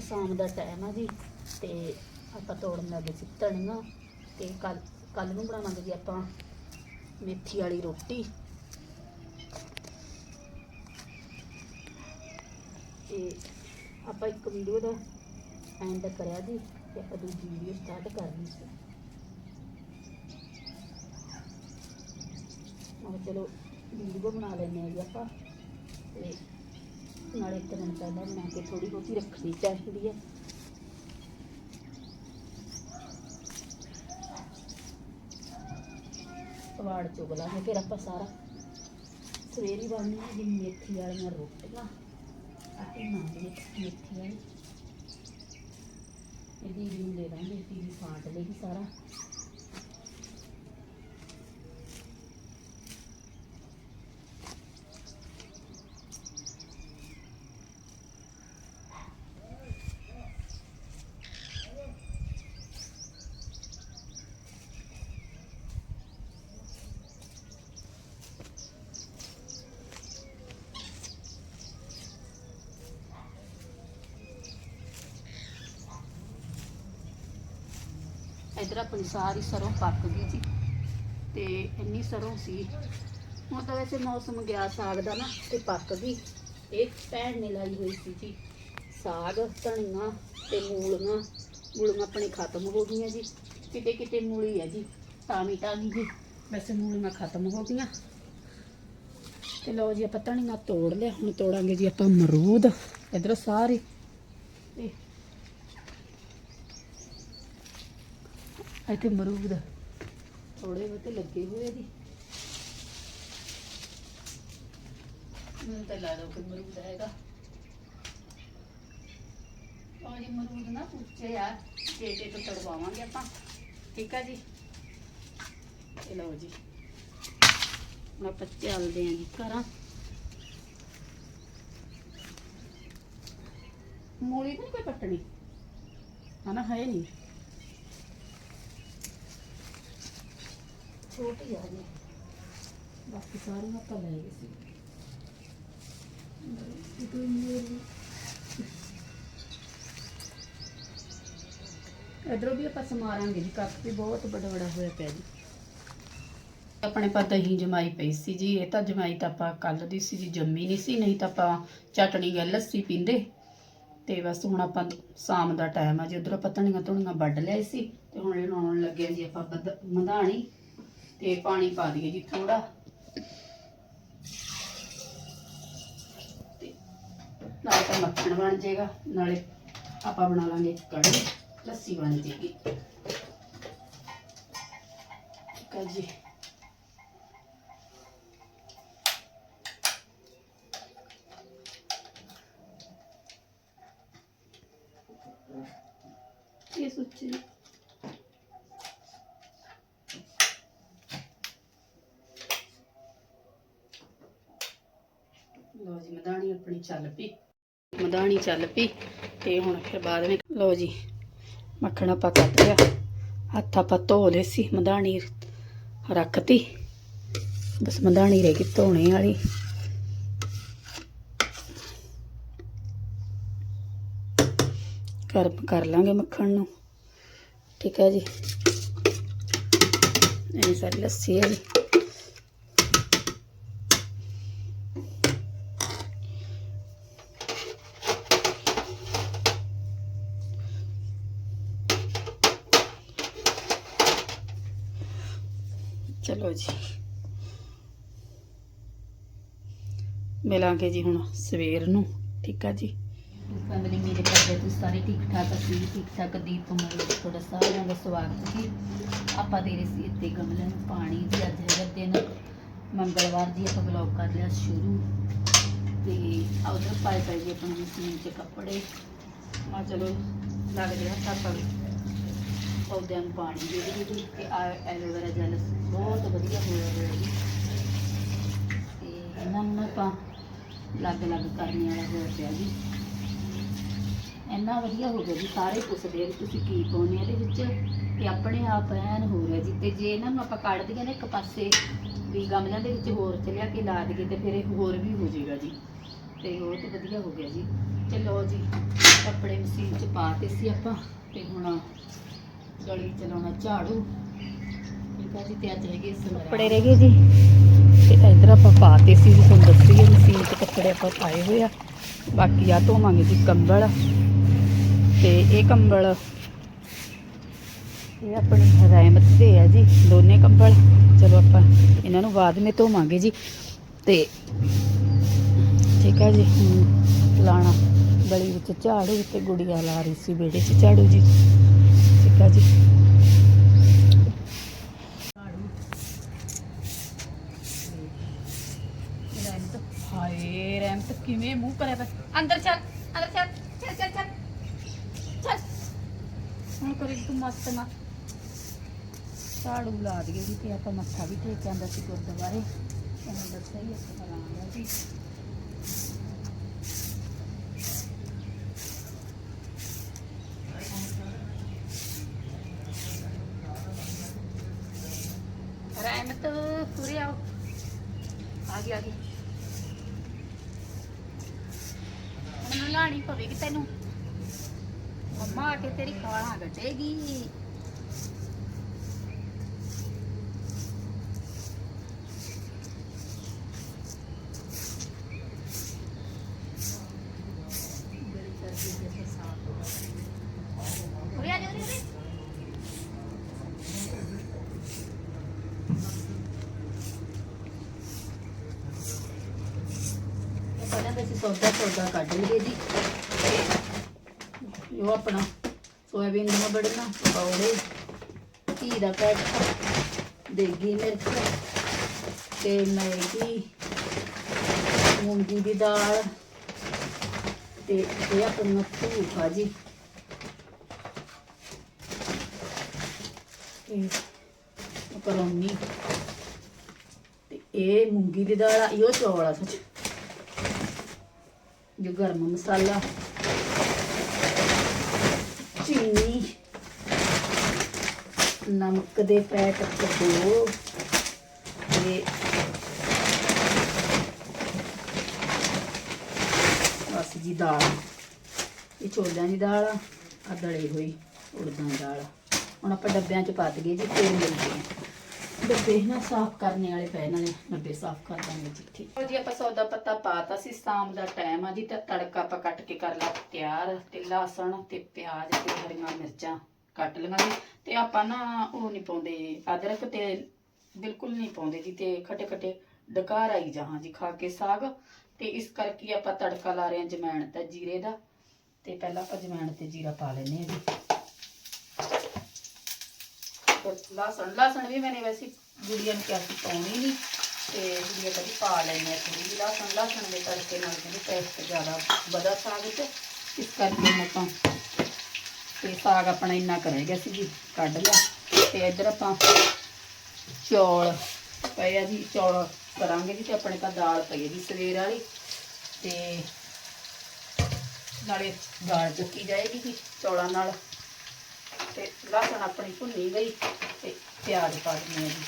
ਸ਼ਾਮ ਦਾ ਟਾਈਮ ਆ ਜੀ, ਤੇ ਆਪਾਂ ਤੋੜਨ ਲੱਗੇ ਸੀ ਧਨੀਆ ਤੇ ਕੱਲ ਕੱਲ ਨੂੰ ਬਣਾਵਾਂਗੇ ਜੀ ਆਪਾਂ ਮੇਥੀ ਵਾਲੀ ਰੋਟੀ। ਤੇ ਆਪਾਂ ਇੱਕ ਵੀਡੀਓ ਦਾ ਐਂਡ ਕਰਿਆ ਜੀ, ਤੇ ਆਪਾਂ ਦੂਜੀ ਵੀਡੀਓ ਸਟਾਰਟ ਕਰਨੀ ਸੀ। ਮੈਂ ਚਲੋ ਵੀਡੀਓ ਬਣਾ ਲੈਂਦੇ ਆ ਜੀ ਆਪਾਂ, ਤੇ ਨਾਲੇ ਇੱਕ ਦਿਨ ਪਹਿਲਾਂ ਬਣਾ ਕੇ ਥੋੜੀ ਬਹੁਤੀ ਰੱਖਣੀ ਚਾਹੀਦੀ ਹੈ। ਵਾੜ ਚੁਗ ਲਾਂਗੇ ਫਿਰ ਆਪਾਂ ਸਾਰਾ। ਸਵੇਰੀ ਬਣਨੀ ਜੀ ਮੇਥੀ ਵਾਲੀਆਂ ਰੋਟੀਆਂ। ਅਤੇ ਨਾਲ ਮੇਥੀ ਵਾਲੀ। ਇਹਦੀ ਵੀ ਲੈ ਲਾਂਗੇ ਇਹਦੀ ਵੀ ਫਾਂਟ ਲਈ ਸਾਰਾ। ਇਧਰ ਆਪਣੀ ਸਾਰੀ ਸਰੋਂ ਪੱਕ ਗਈ ਜੀ। ਤੇ ਇੰਨੀ ਸਰੋਂ ਸੀ। ਹੁਣ ਤਾਂ ਵੈਸੇ ਮੌਸਮ ਗਿਆ ਸਾਗ ਦਾ ਨਾ, ਤੇ ਪੱਕ ਗਈ। ਇਹ ਭੈਣ ਨੇ ਲਾਈ ਹੋਈ ਸੀ ਜੀ। ਸਾਗ, ਧਨੀਆ ਤੇ ਮੂਲੀਆਂ। ਮੂਲੀਆਂ ਆਪਣੇ ਖਤਮ ਹੋ ਗਈਆਂ ਜੀ। ਕਿਤੇ ਕਿਤੇ ਮੂਲੀ ਹੈ ਜੀ। ਟਾਵੀ ਟਾਵੀ ਜੀ। ਵੈਸੇ ਮੂਲੀਆਂ ਖਤਮ ਹੋ ਗਈਆਂ। ਤੇ ਲਓ ਜੀ, ਆਪਾਂ ਧਨੀਆ ਤੋੜ ਲਿਆ। ਹੁਣ ਤੋੜਾਂਗੇ ਜੀ ਆਪਾਂ ਮਰੂਦ ਇਧਰ ਸਾਰੇ ਤੇ ਇੱਥੇ ਮਰੂਦ ਥੋੜੇ ਬਹੁਤੇ ਲੱਗੇ ਹੋਏ ਜੀ। ਮੈਨੂੰ ਤਾਂ ਲੱਗਦਾ ਕਿ ਅਮਰੂਦ ਹੈਗਾ। ਉਹ ਜੀ ਅਮਰੂਦ ਨਾ ਪੁੱਛੇ ਆ ਟੇਟੇ ਤੋਂ ਤੜਵਾਵਾਂਗੇ ਆਪਾਂ। ਠੀਕ ਆ ਜੀ? ਇਹ ਲਓ ਜੀ। ਹੁਣ ਆਪਾਂ ਚੱਲਦੇ ਆਂ ਜੀ ਘਰਾਂ। ਮੂਲੀ ਤਾਂ ਕੋਈ ਪੱਟਣੀ ਹਨਾ, ਹੈ ਨਹੀਂ ਛੋਟੀ ਆ ਜੀ ਬਾਕੀ ਸਾਰੀਆਂ ਆਪਾਂ ਲੈ ਗਏ ਸੀ। ਇਹ ਕੋਈ ਮੇਰੀ ਇਧਰੋਂ ਵੀ ਆਪਾਂ ਸਮਾਰਾਂਗੇ ਜੀ ਕੱਪ ਵੀ ਬਹੁਤ ਵੱਡਾ ਵੱਡਾ ਹੋਇਆ ਪਿਆ ਜੀ। ਆਪਣੇ ਪਾ ਦਹੀਂ ਜਮਾਈ ਪਈ ਸੀ ਜੀ ਇਹ ਤਾਂ ਜਮਾਈ ਤਾਂ ਆਪਾਂ ਕੱਲ ਦੀ ਸੀ ਜੀ ਜੰਮੀ ਨਹੀਂ ਸੀ ਨਹੀਂ ਤਾਂ ਆਪਾਂ ਚਟਣੀ ਜਾਂ ਲੱਸੀ ਪੀਂਦੇ। ਤੇ ਬਸ ਹੁਣ ਆਪਾਂ ਸ਼ਾਮ ਦਾ ਟਾਈਮ ਆ ਜੀ ਉਧਰ ਧਨੀਆਂ ਧੁਣੀਆਂ ਵੱਢ ਲਿਆਏ ਸੀ ਤੇ ਹੁਣ ਇਹ ਲਾਉਣ ਲੱਗੇ ਆ ਜੀ ਆਪਾਂ ਮਧਾਣੀ। ਤੇ ਪਾਣੀ ਪਾ ਦਈਏ ਜੀ ਥੋੜਾ ਤੇ ਨਾਲੇ ਤਾਂ ਮੱਖਣ ਬਣ ਜਾਏਗਾ, ਨਾਲੇ ਆਪਾਂ ਬਣਾ ਲਾਂਗੇ ਕੜੀ ਲੱਸੀ ਬਣ ਜਾਏਗੀ। ਠੀਕ ਹੈ ਜੀ ਇਹ ਸੋਚੀ ਲੋ ਜੀ, ਮਧਾਣੀ ਆਪਣੀ ਚੱਲ ਪਈ। ਮਧਾਣੀ ਚੱਲ ਪਈ ਤੇ ਹੁਣ ਫਿਰ ਬਾਅਦ ਵਿੱਚ ਲੋ ਜੀ, ਮੱਖਣ ਆਪਾਂ ਕੱਟ ਲਿਆ। ਹੱਥ ਆਪਾਂ ਧੋ ਲਏ ਸੀ, ਮਧਾਣੀ ਰੱਖਤੀ। ਬਸ ਮਧਾਣੀ ਰਹਿ ਗਈ ਧੋਣੇ ਵਾਲੀ। ਗਰਮ ਕਰ ਲਾਂਗੇ ਮੱਖਣ ਨੂੰ। ਠੀਕ ਹੈ ਜੀ। ਇਹ ਸਾਰੀ ਲੱਸੀ ਹੈ ਜੀ। ਚਲੋ ਜੀ। ਮਿਲਾਂਗੇ ਜੀ ਹੁਣ ਸਵੇਰ ਨੂੰ, ਠੀਕ ਆ ਜੀ? ਫੈਮਿਲੀ ਮੇਰੇ ਘਰ ਦੇ ਤੁਸੀਂ ਸਾਰੇ ਠੀਕ ਠਾਕ ਅਸੀਂ ਵੀ ਠੀਕ ਠਾਕ ਦੀਪ ਮੋਲ ਤੁਹਾਡਾ ਸਾਰਿਆਂ ਦਾ ਸਵਾਗਤ ਜੀ। ਆਪਾਂ ਦੇ ਰਹੇ ਸੀ ਇੱਥੇ ਗਮਲਿਆਂ ਨੂੰ ਪਾਣੀ ਜੀ ਅੱਜ ਹੈਗਾ ਦਿਨ ਮੰਗਲਵਾਰ ਜੀ ਆਪਾਂ ਬਲੌਗ ਕਰ ਲਿਆ ਸ਼ੁਰੂ। ਤੇ ਉਧਰ ਪਾਏ ਪਏ ਜੀ ਆਪਣੇ ਮਸ਼ੀਨ 'ਚ ਕੱਪੜੇ। ਮਾ ਚਲੋ ਲੱਗਦੇ ਹੱਥ ਆਪਾਂ ਪੌਦਿਆਂ ਨੂੰ ਪਾਣੀ ਦੇ ਦੇ ਜੀ ਤੇ ਐਲੋਵੇਰਾ ਜੈਲ ਬਹੁਤ ਵਧੀਆ ਹੋਇਆ ਹੋਇਆ ਜੀ। ਤੇ ਇਹਨਾਂ ਨੂੰ ਆਪਾਂ ਲੱਗ ਲੱਗ ਕਰਨ ਵਾਲਾ ਹੋਇਆ ਪਿਆ ਜੀ। ਇੰਨਾ ਵਧੀਆ ਹੋ ਗਿਆ ਜੀ, ਸਾਰੇ ਪੁੱਛਦੇ ਆ ਤੁਸੀਂ ਕੀ ਪਾਉਂਦੇ ਆ, ਇਹਦੇ ਵਿੱਚ ਤੇ ਆਪਣੇ ਆਪ ਐਨ ਹੋ ਰਿਹਾ ਜੀ। ਤੇ ਜੇ ਇਹਨਾਂ ਨੂੰ ਆਪਾਂ ਕੱਢ ਦਈਏ ਨਾ ਇੱਕ ਪਾਸੇ, ਵੀ ਗਮਲਿਆਂ ਦੇ ਵਿੱਚ ਹੋਰ ਚ ਲਿਆ ਕੇ ਲਾ ਦਈਏ, ਤੇ ਫਿਰ ਇਹ ਹੋਰ ਵੀ ਹੋ ਜਾਏਗਾ ਜੀ। ਤੇ ਉਹ ਤੇ ਵਧੀਆ ਹੋ ਗਿਆ ਜੀ। ਚਲੋ ਜੀ, ਕੱਪੜੇ ਕੱਪੜੇ ਮਸ਼ੀਨ 'ਚ ਪਾਤੇ ਸੀ ਆਪਾਂ, ਤੇ ਹੁਣ ਗਲੀ ਚਲਾਉਣਾ ਝਾੜੂ। ਠੀਕ ਆ ਜੀ, ਤੇ ਅੱਜ ਹੈਗੇ ਸਮਾਂ ਕੱਪੜੇ ਰਹਿ ਗਏ ਜੀ। ਤੇ ਇਧਰ ਆਪਾਂ ਪਾਤੇ ਸੀ, ਜੀ ਤੁਹਾਨੂੰ ਦੱਸੀ ਹੈ, ਮਸ਼ੀਨ 'ਚ ਕੱਪੜੇ ਆਪਾਂ ਪਾਏ ਹੋਏ ਆ। ਬਾਕੀ ਆ ਧੋਵਾਂਗੇ ਜੀ ਕੰਬਲ। ਤੇ ਇਹ ਕੰਬਲ, ਇਹ ਆਪਣੀ ਰਹਿਮਤ ਦੇ ਆ ਜੀ, ਦੋਨੇ ਕੰਬਲ। ਚਲੋ ਆਪਾਂ ਇਹਨਾਂ ਨੂੰ ਬਾਅਦ ਵਿੱਚ ਧੋਵਾਂਗੇ ਜੀ। ਤੇ ਠੀਕ ਆ ਜੀ ਲਾਣਾ ਗਲੀ ਵਿੱਚ ਝਾੜੂ ਤੇ ਗੁੜੀਆ ਲਾ ਰਹੀ ਸੀ, ਵਿਹੜੇ 'ਚ ਝਾੜੂ ਜੀ। ਠੀਕ ਆ ਜੀ ਰਹਿਮਤ ਹਾਏ ਰਹਿਮਤ ਕਿਵੇਂ ਮੂੰਹ ਕਰਿਆ ਪਿਆ ਅੰਦਰ ਚੱਲ ਅੰਦਰ ਚੱਲ ਚੱਲ ਚੱਲ ਚੱਲ ਚੱਲ ਹੁਣ ਕਰੀ ਤੂੰ ਮਸਤ ਨਾ ਝਾੜੂ ਲਾ ਦਈਏ ਜੀ ਤੇ ਆਪਾਂ ਮੱਥਾ ਵੀ ਟੇਕ ਕੇ ਆਂਦਾ ਸੀ ਗੁਰਦੁਆਰੇ ਤੁਹਾਨੂੰ ਦੱਸਿਆ ਹੀ ਅਸੀਂ ਕਰਾਂਗੇ ਜੀ ਆ ਗਈ ਆ ਗਈ। ਮੈਨੂੰ ਲਾਣੀ ਪਵੇਗੀ ਤੈਨੂੰ। ਮੰਮਾ ਆ ਕੇ ਤੇਰੀ ਖਾਣਾ ਘਟੇਗੀ ਉਰੇ ਆ ਜਾ ਉਰੇ ਉਰੇ ਇਹ ਪਹਿਲਾਂ ਤਾਂ ਅਸੀਂ ਸੌਦਾ ਸੌਦਾ ਕੱਢ ਲਈਏ ਜੀ। ਇਹ ਆਪਣਾ ਸੋਇਆਬੀਨ ਦੀਆਂ ਬੜੀਆਂ ਪਕੌੜੇ, ਘੀ ਦਾ ਪੈਕਟ, ਦੇਗੀ ਮਿਰਚ ਤੇ ਮੈਗੀ, ਮੂੰਗੀ ਦੀ ਦਾਲ ਤੇ ਇਹ ਆਪਣਾ ਭੂਖਾ ਜੀ। ਤੇ ਮਕਰੋਨੀ ਤੇ ਇਹ ਮੂੰਗੀ ਦੀ ਦਾਲ ਆ, ਇਹੋ ਚੌਲ ਆ ਸੱਚ। ਜੋ ਗਰਮ ਮਸਾਲਾ, ਚੀਨੀ, ਨਮਕ ਦੇ ਪੈਕਟ ਦੋ, ਤੇ ਬਸ ਜੀ ਦਾਲ। ਇਹ ਛੋਲਿਆਂ ਦੀ ਦਾਲ ਆ, ਆਹ ਹੋਈ ਉੜਦਾਂ ਦੀ ਦਾਲ ਹੁਣ ਆਪਾਂ ਡੱਬਿਆਂ 'ਚ ਪਾ ਦਈਏ ਜੀ ਫੇਰ ਮਿਲਦੇ ਹਾਂ ਡੱਬੇ ਨਾ ਸਾਫ਼ ਕਰਨੇ ਵਾਲੇ ਪਏ ਨਾਲੇ ਡੱਬੇ ਸਾਫ਼ ਕਰ ਦਾਂਗੇ ਜੀ ਠੀਕ ਜੀ, ਆਪਾਂ ਸੌਦਾ ਪੱਤਾ ਪਾਤਾ ਸੀ, ਸ਼ਾਮ ਦਾ ਟਾਈਮ ਆ ਜੀ, ਤੇ ਤੜਕਾ ਆਪਾਂ ਕੱਟ ਕੇ ਕਰ ਲਿਆ ਤਿਆਰ, ਤੇ ਲਸਣ ਤੇ ਪਿਆਜ਼ ਤੇ ਹਰੀਆਂ ਮਿਰਚਾਂ ਕੱਟ ਲਈਆਂ ਤੇ ਆਪਾਂ ਨਾ ਉਹ ਨਹੀਂ ਪਾਉਂਦੇ, ਅਦਰਕ ਤੇ ਬਿਲਕੁਲ ਨਹੀਂ ਪਾਉਂਦੇ ਜੀ, ਤੇ ਖਟੇ ਖਟੇ ਡਕਾਰ ਆਈ ਜਹਾਂ ਜੀ ਖਾ ਕੇ ਸਾਗ। ਤੇ ਇਸ ਕਰਕੇ ਆਪਾਂ ਤੜਕਾ ਲਾ ਰਹੇ ਹਾਂ ਜਮੈਣ ਤੇ ਜੀਰੇ ਦਾ। ਤੇ ਪਹਿਲਾਂ ਆਪਾਂ ਜਮੈਣ ਤੇ ਜੀਰਾ ਪਾ ਲੈਨੇ ਆ ਜੀ। ਲਸਣ ਲਸਣ ਵੀ ਮੈਨੇ ਵੈਸੇ ਗੁੜੀਆਂ ਨੂੰ ਕਿਹਾ ਸੀ ਪਾਉਣੀ ਨਹੀਂ ਤੇ ਗੁੜੀਆਂ ਕਦੀ ਪਾ ਲੈਣੇ ਆ ਥੋੜੀ ਜਿਹੀ ਲਸਣ ਲਸਣ ਦੇ ਤੜਕੇ ਨਾਲ ਕਹਿੰਦੇ ਟੇਸਟ ਜ਼ਿਆਦਾ ਵਧਾ ਸਾਗ 'ਚ ਇਸ ਕਰਕੇ ਮੈਂ ਤਾਂ ਤੇ ਸਾਗ ਆਪਣਾ ਇੰਨਾ ਕਰੇਗਾ ਸੀ ਜੀ, ਕੱਢ ਲਿਆ। ਤੇ ਇੱਧਰ ਆਪਾਂ ਚੌਲ ਪਏ ਆ ਜੀ, ਚੌਲ ਕਰਾਂਗੇ ਜੀ ਤੇ ਆਪਣੇ ਤਾਂ ਦਾਲ ਪਈ ਹੈ ਜੀ ਸਵੇਰ ਵਾਲੀ। ਤੇ ਨਾਲੇ ਦਾਲ ਚੱਕੀ ਜਾਏਗੀ ਜੀ ਚੌਲਾਂ ਨਾਲ। ਤੇ ਲਸਣ ਆਪਣੀ ਭੁੰਨੀ ਗਈ ਤੇ ਪਿਆਜ਼ ਪਾ ਦਿੰਦੇ ਹਾਂ ਜੀ।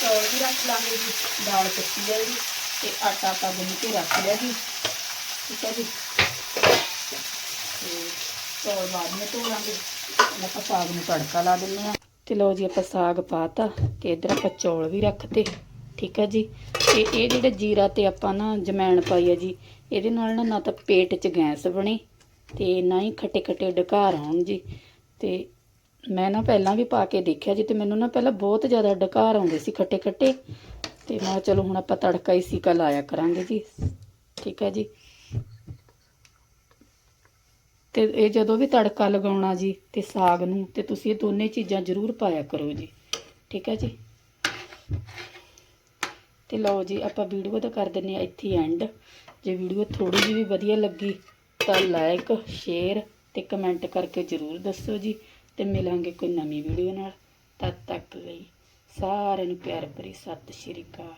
ਚੌਲ ਵੀ ਰੱਖ ਲਾਂਗੇ ਜੀ, ਦਾਲ ਕੱਚੀ ਜੀ ਤੇ ਆਟਾ ਆਪਾਂ ਗੁੰਨ ਕੇ ਰੱਖ ਲਿਆ ਜੀ। ਠੀਕ ਹੈ ਜੀ। ਤੇ ਚੌਲ ਬਾਅਦ ਵਿੱਚ ਧੋ ਲਾਂਗੇ। ਆਪਾਂ ਸਾਗ ਨੂੰ ਤੜਕਾ ਲਾ ਦਿੰਨੇ ਆ ਤੇ ਲਓ ਜੀ ਆਪਾਂ ਸਾਗ ਪਾਤਾ ਤੇ ਇੱਧਰ ਆਪਾਂ ਚੌਲ ਵੀ ਰੱਖਤੇ। ਠੀਕ ਹੈ ਜੀ। ਤੇ ਇਹ ਜਿਹੜਾ ਜੀਰਾ ਤੇ ਆਪਾਂ ਨਾ ਜਮੈਣ ਪਾਈ ਹੈ ਜੀ, ਇਹਦੇ ਨਾਲ ਨਾ ਨਾ ਤਾਂ ਪੇਟ 'ਚ ਗੈਸ ਬਣੇ ਤੇ ਨਾ ਹੀ ਖੱਟੇ ਖੱਟੇ ਡਕਾਰ ਆਉਣ ਜੀ। ਤੇ ਮੈਂ ਨਾ ਪਹਿਲਾਂ ਵੀ ਪਾ ਕੇ ਦੇਖਿਆ ਜੀ ਤੇ ਮੈਨੂੰ ਨਾ ਪਹਿਲਾਂ ਬਹੁਤ ਜ਼ਿਆਦਾ ਡਕਾਰ ਆਉਂਦੇ ਸੀ ਖੱਟੇ ਖੱਟੇ ਤੇ ਮੈਂ ਚਲੋ ਹੁਣ ਆਪਾਂ ਤੜਕਾ ਇਸੀ ਕਾ ਲਾਇਆ ਕਰਾਂਗੇ ਜੀ। ਠੀਕ ਹੈ ਜੀ। ਤੇ ਇਹ ਜਦੋਂ ਵੀ ਤੜਕਾ ਲਗਾਉਣਾ ਜੀ ਤੇ ਸਾਗ ਨੂੰ ਤੇ ਤੁਸੀਂ ਇਹ ਦੋਨੇ ਚੀਜ਼ਾਂ ਜ਼ਰੂਰ ਪਾਇਆ ਕਰੋ ਜੀ। ਠੀਕ ਹੈ ਜੀ। ਤੇ ਲਓ ਜੀ, ਆਪਾਂ ਵੀਡੀਓ ਦਾ ਕਰ ਦਿੰਨੇ ਆ ਇੱਥੇ ਐਂਡ ਜੇ ਵੀਡੀਓ ਥੋੜੀ ਜਿਹੀ ਵੀ ਵਧੀਆ ਲੱਗੀ, ਤਾਂ ਲਾਈਕ ਸ਼ੇਅਰ ਤੇ ਕਮੈਂਟ ਕਰਕੇ ਜ਼ਰੂਰ ਦੱਸੋ ਜੀ ਤੇ ਮਿਲਾਂਗੇ ਕੋਈ ਨਵੀਂ ਵੀਡੀਓ ਨਾਲ। ਤਦ ਤੱਕ ਲਈ ਸਾਰਿਆਂ ਨੂੰ ਪਿਆਰ ਭਰੀ ਸਤਿ ਸ਼੍ਰੀ ਅਕਾਲ।